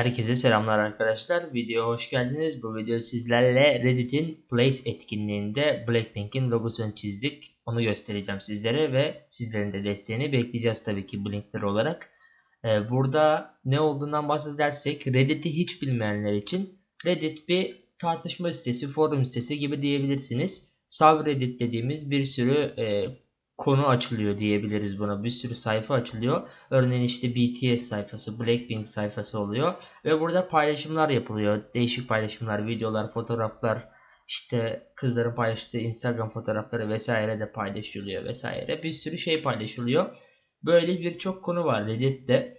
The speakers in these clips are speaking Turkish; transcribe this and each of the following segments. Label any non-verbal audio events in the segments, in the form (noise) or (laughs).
Herkese selamlar arkadaşlar. Videoya hoş geldiniz. Bu video sizlerle Reddit'in Place etkinliğinde Blackpink'in logosunu çizdik. Onu göstereceğim sizlere ve sizlerin de desteğini bekleyeceğiz tabii ki bu linkler olarak. Ee, burada ne olduğundan bahsedersek Reddit'i hiç bilmeyenler için Reddit bir tartışma sitesi, forum sitesi gibi diyebilirsiniz. Subreddit dediğimiz bir sürü e, konu açılıyor diyebiliriz buna. Bir sürü sayfa açılıyor. Örneğin işte BTS sayfası, Blackpink sayfası oluyor. Ve burada paylaşımlar yapılıyor. Değişik paylaşımlar, videolar, fotoğraflar, işte kızların paylaştığı Instagram fotoğrafları vesaire de paylaşılıyor vesaire. Bir sürü şey paylaşılıyor. Böyle birçok konu var Reddit'te.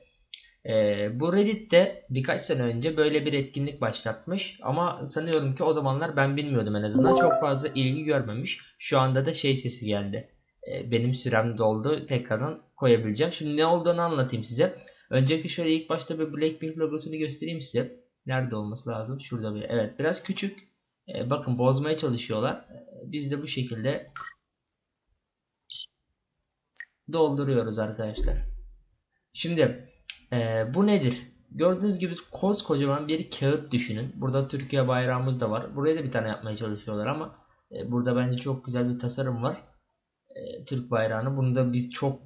Ee, bu Reddit'te birkaç sene önce böyle bir etkinlik başlatmış ama sanıyorum ki o zamanlar ben bilmiyordum en azından çok fazla ilgi görmemiş. Şu anda da şey sesi geldi benim sürem doldu. Tekrardan koyabileceğim. Şimdi ne olduğunu anlatayım size. Öncelikle şöyle ilk başta bir Blackpink logosunu göstereyim size. Nerede olması lazım? Şurada bir. Evet biraz küçük. E, bakın bozmaya çalışıyorlar. E, biz de bu şekilde dolduruyoruz arkadaşlar. Şimdi e, bu nedir? Gördüğünüz gibi koskocaman bir kağıt düşünün. Burada Türkiye bayrağımız da var. Buraya da bir tane yapmaya çalışıyorlar ama e, burada bence çok güzel bir tasarım var e, Türk bayrağını. Bunu da biz çok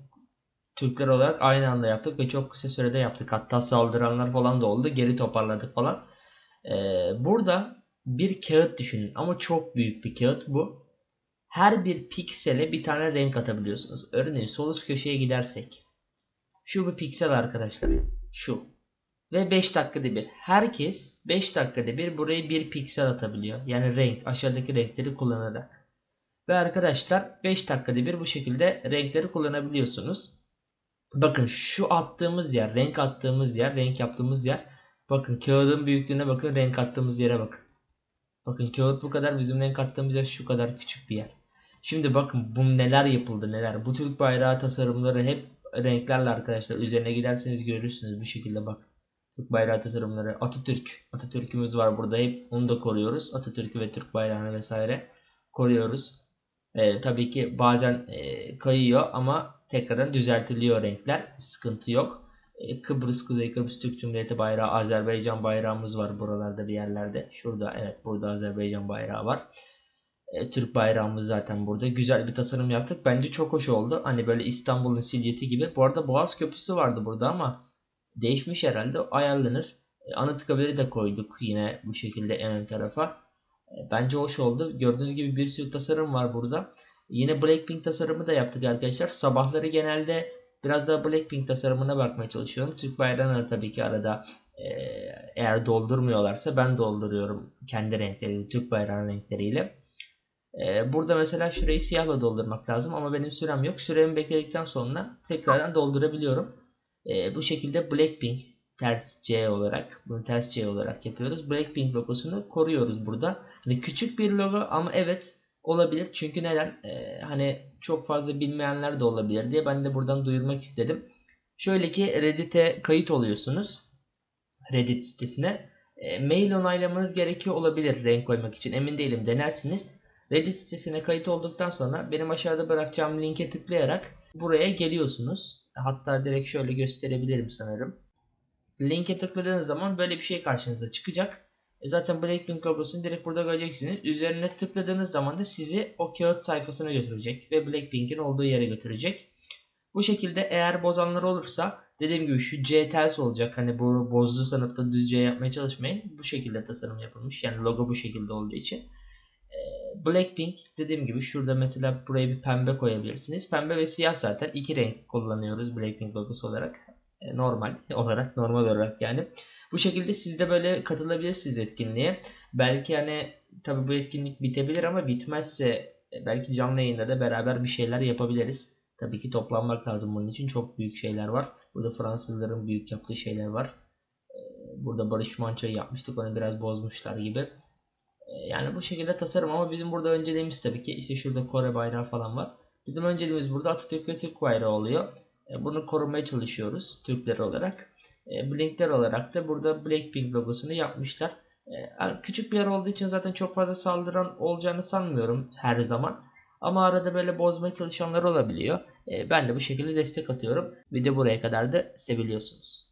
Türkler olarak aynı anda yaptık ve çok kısa sürede yaptık. Hatta saldıranlar falan da oldu. Geri toparladık falan. E, burada bir kağıt düşünün ama çok büyük bir kağıt bu. Her bir piksele bir tane renk atabiliyorsunuz. Örneğin sol üst köşeye gidersek. Şu bir piksel arkadaşlar. Şu. Ve 5 dakikada bir. Herkes 5 dakikada bir burayı bir piksel atabiliyor. Yani renk aşağıdaki renkleri kullanarak. Ve arkadaşlar 5 dakikada bir bu şekilde renkleri kullanabiliyorsunuz. Bakın şu attığımız yer, renk attığımız yer, renk yaptığımız yer. Bakın kağıdın büyüklüğüne bakın, renk attığımız yere bakın. Bakın kağıt bu kadar, bizim renk attığımız yer şu kadar küçük bir yer. Şimdi bakın bu neler yapıldı neler. Bu Türk bayrağı tasarımları hep renklerle arkadaşlar. Üzerine giderseniz görürsünüz bu şekilde bak. Türk bayrağı tasarımları. Atatürk. Atatürk'ümüz var burada. Hep onu da koruyoruz. Atatürk'ü ve Türk bayrağını vesaire koruyoruz. E, tabii ki bazen e, kayıyor ama tekrardan düzeltiliyor renkler. Sıkıntı yok. E, Kıbrıs, Kuzey Kıbrıs Türk Cumhuriyeti bayrağı, Azerbaycan bayrağımız var buralarda bir yerlerde. Şurada evet burada Azerbaycan bayrağı var. E, Türk bayrağımız zaten burada. Güzel bir tasarım yaptık. Bence çok hoş oldu. Hani böyle İstanbul'un silyeti gibi. Bu arada Boğaz Köprüsü vardı burada ama değişmiş herhalde. Ayarlanır. E, Anıtkabir'i de koyduk yine bu şekilde en ön tarafa. E, bence hoş oldu. Gördüğünüz gibi bir sürü tasarım var burada. Yine Blackpink tasarımı da yaptık arkadaşlar. Sabahları genelde biraz daha Blackpink tasarımına bakmaya çalışıyorum. Türk bayrağını tabii ki arada e, eğer doldurmuyorlarsa ben dolduruyorum kendi renkleriyle, Türk bayrağı renkleriyle. E, burada mesela şurayı siyahla doldurmak lazım ama benim sürem yok. Süremi bekledikten sonra tekrardan doldurabiliyorum. bu şekilde Blackpink ters C olarak bunu ters C olarak yapıyoruz. Blackpink logosunu koruyoruz burada. Hani küçük bir logo ama evet olabilir. Çünkü neden? Ee, hani çok fazla bilmeyenler de olabilir diye ben de buradan duyurmak istedim. Şöyle ki Reddit'e kayıt oluyorsunuz. Reddit sitesine. E, mail onaylamanız gerekiyor olabilir renk koymak için. Emin değilim denersiniz. Reddit sitesine kayıt olduktan sonra benim aşağıda bırakacağım linke tıklayarak buraya geliyorsunuz. Hatta direkt şöyle gösterebilirim sanırım. Linke tıkladığınız zaman böyle bir şey karşınıza çıkacak. E zaten Blackpink logosunu direkt burada göreceksiniz. Üzerine tıkladığınız zaman da sizi o kağıt sayfasına götürecek ve Blackpink'in olduğu yere götürecek. Bu şekilde eğer bozanlar olursa dediğim gibi şu C ters olacak. Hani bu bozduğu sanatta düz C yapmaya çalışmayın. Bu şekilde tasarım yapılmış. Yani logo bu şekilde olduğu için. E, Blackpink dediğim gibi şurada mesela buraya bir pembe koyabilirsiniz. Pembe ve siyah zaten iki renk kullanıyoruz Blackpink logosu olarak. E, normal (laughs) olarak normal olarak yani. Bu şekilde siz de böyle katılabilirsiniz etkinliğe. Belki hani tabi bu etkinlik bitebilir ama bitmezse e, belki canlı yayında da beraber bir şeyler yapabiliriz. Tabii ki toplanmak lazım bunun için. Çok büyük şeyler var. Burada Fransızların büyük yaptığı şeyler var. E, burada Barış Manço'yu yapmıştık. Onu biraz bozmuşlar gibi. Yani bu şekilde tasarım ama bizim burada önceliğimiz tabii ki işte şurada Kore bayrağı falan var. Bizim önceliğimiz burada Atatürk ve Türk bayrağı oluyor. E, bunu korumaya çalışıyoruz Türkler olarak. E, Blinkler olarak da burada Blackpink logosunu yapmışlar. E, küçük bir yer olduğu için zaten çok fazla saldıran olacağını sanmıyorum her zaman. Ama arada böyle bozmaya çalışanlar olabiliyor. Ben de bu şekilde destek atıyorum. Video buraya kadar da seviyorsunuz.